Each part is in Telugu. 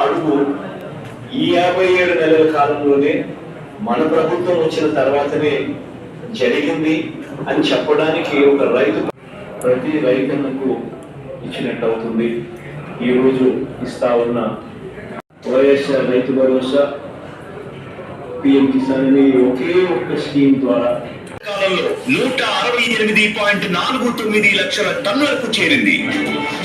అడుగు ఈ యాభై ఏడు నెలల కాలంలోనే మన ప్రభుత్వం వచ్చిన తర్వాతనే జరిగింది అని చెప్పడానికి ఒక రైతు ప్రతి రైతన్నకు ఇచ్చినట్టు అవుతుంది ఈరోజు ఇస్తా ఉన్న వైఎస్ఆర్ రైతు భరోసా పిఎం కిసాన్ అనే ఒకే ఒక్క స్కీమ్ ద్వారా కాలంలో నూట అరవై ఎనిమిది పాయింట్ నాలుగు తొమ్మిది లక్షల టన్నులకు చేరింది.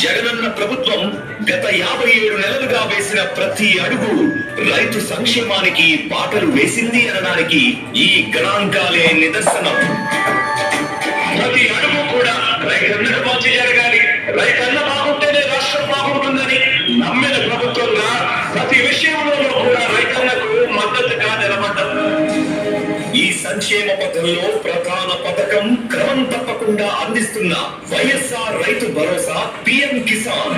జగనన్న ప్రభుత్వం గత యాభై ఏడు నెలలుగా వేసిన ప్రతి అడుగు రైతు సంక్షేమానికి బాటలు వేసింది అనడానికి ఈ గణాంకాలే నిదర్శనం. ప్రతి అడుగు కూడా రైతన్నకు మంచి జరగాలి. రైతన్న సంక్షేమ పథంలో ప్రధాన పథకం క్రమం తప్పకుండా అందిస్తున్న వైఎస్ఆర్ రైతు భరోసా పిఎం కిసాన్.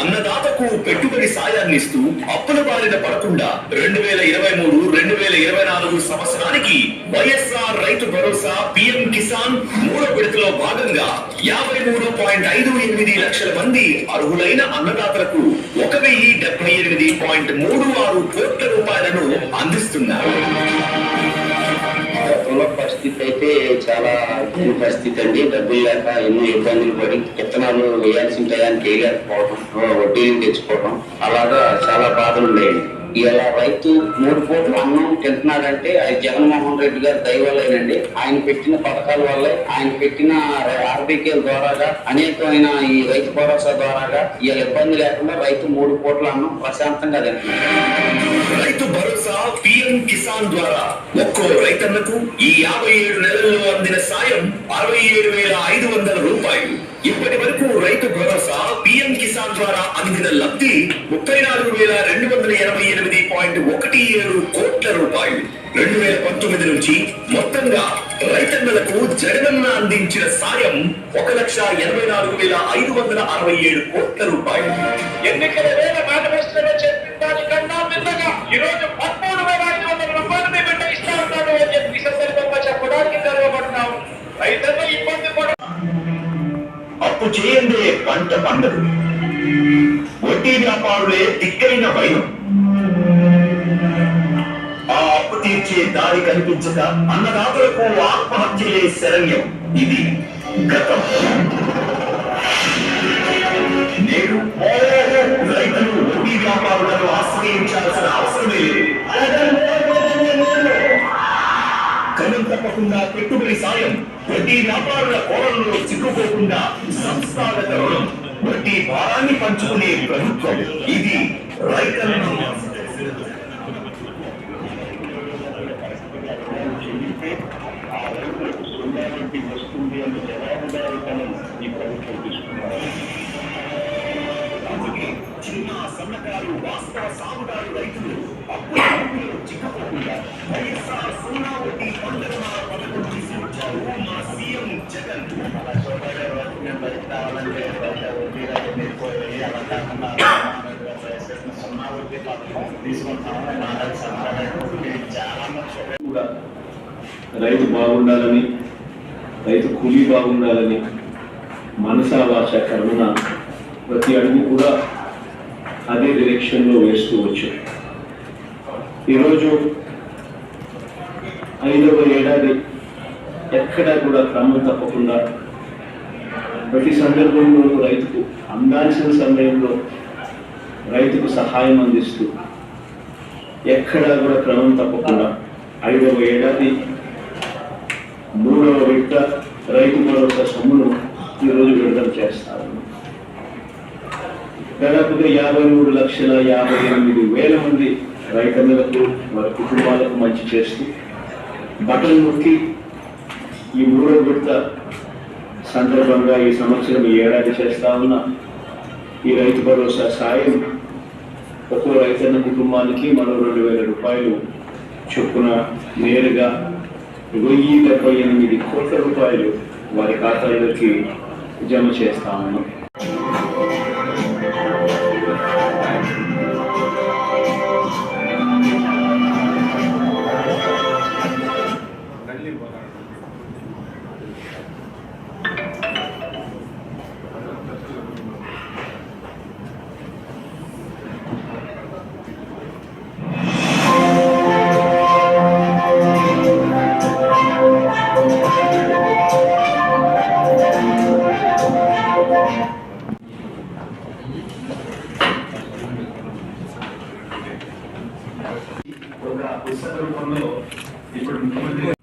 అన్నదాతకు పెట్టుబడి సాయాన్ని ఇస్తూ అప్పుల బారిన పడకుండా రెండు వేల ఇరవై మూడు రెండు వేల ఇరవై నాలుగు సంవత్సరానికి వైఎస్ఆర్ రైతు భరోసా పిఎం కిసాన్ మూడో విడతలో భాగంగా యాభై మూడు పాయింట్ ఐదు ఎనిమిది లక్షల మంది అర్హులైన అన్నదాతలకు ఒక వెయ్యి డెబ్బై ఎనిమిది పాయింట్ మూడు ఆరు కోట్ల రూపాయలను అందిస్తున్నారు. గతంలో పరిస్థితి అయితే చాలా ఇబ్బంది పరిస్థితి అండి డబ్బులు లేక ఎన్నో ఇబ్బందులు పడి విత్తనాలు వేయాల్సిన టయానికి వేయలేకపోవడం వడ్డీలు తెచ్చుకోవడం అలాగా చాలా బాధలు ఉన్నాయండి ఇలా రైతు మూడు కోట్ల అన్నం తింటున్నాడంటే అది జగన్మోహన్ రెడ్డి గారి దయవల్లేనండి. ఆయన పెట్టిన పథకాల వల్లే ఆయన పెట్టిన ఆర్బీకేల ద్వారాగా అనేకమైన ఈ రైతు భరోసా ద్వారాగా ఇలా ఇబ్బంది లేకుండా రైతు మూడు కోట్ల అన్నం ప్రశాంతంగా తింటున్నాడు. రైతు భరోసా పిఎం కిసాన్ ద్వారా ఒక్కో రైతన్నకు ఈ యాభై ఏడు నెలల్లో అందిన సాయం అరవై ఏడు వేల ఐదు వందల రూపాయలు. ఇప్పటి వరకు రైతు భరోసా పిఎం కిసాన్ ద్వారా అందిన లబ్ధి ముప్పై నాలుగు వేల రెండు వందల ఎనభై ఎనిమిది పాయింట్ ఒకటి ఏడు కోట్ల రూపాయలు. రెండు వేల పంతొమ్మిది నుంచి మొత్తంగా రైతన్నలకు జగనన్న అందించిన సాయం ఒక లక్ష ఎనభై నాలుగు వేల ఐదు వందల అరవై ఏడు కోట్ల రూపాయలు. ఎన్నికల వేల అప్పు చేయందే పంట పండదు. వడ్డీ వ్యాపారులే దిక్కైన భయం. ఆ అప్పు తీర్చే దారి కనిపించక అన్నదాతలకు ఆత్మహత్యలే శరణ్యం. ఇది గతం. నేడు రైతులు వడ్డీ వ్యాపారులను ఆశ్రయించాల్సిన అవసరమే లేదు. కలం తప్పకుండా పెట్టుబడి సాయం. ప్రతి వ్యాపారుల కోరల్లో చిక్కుకోకుండా సంస్థాగత రుణం ప్రతి భారాన్ని పంచుకునే ప్రభుత్వం ఇది రైతులను అందుకే చిన్న సన్నకారు వాస్తవ సాగుదారు రైతులు అప్పుల రైతు బాగుండాలని రైతు కూలీ బాగుండాలని మనసా భాష కర్మన ప్రతి అడుగు కూడా అదే డైరెక్షన్లో వేస్తూ వచ్చాం. ఈరోజు ఐదవ ఏడాది ఎక్కడా కూడా క్రమం తప్పకుండా ప్రతి సందర్భంలోనూ రైతుకు అందాల్సిన సమయంలో రైతుకు సహాయం అందిస్తూ ఎక్కడా కూడా క్రమం తప్పకుండా ఐదవ ఏడాది మూడవ విడత రైతు భరోసా సొమ్మును ఈరోజు విడుదల చేస్తారు. దాదాపుగా యాభై మూడు లక్షల యాభై ఎనిమిది వేల మంది రైతన్నలకు వారి కుటుంబాలకు మంచి చేస్తూ బట్టలు నొక్కి ఈ మూడవ విడత సందర్భంగా ఈ సంవత్సరం ఈ ఏడాది చేస్తా ఉన్న ఈ రైతు భరోసా సాయం ఒక్కో రైతన్న కుటుంబానికి మరో రెండు వేల రూపాయలు చొప్పున నేరుగా వెయ్యి డెబ్బై ఎనిమిది కోట్ల రూపాయలు వారి ఖాతాలోకి జమ చేస్తా పుస్తక రూపంలో ఇప్పుడు ముఖ్యమంత్రి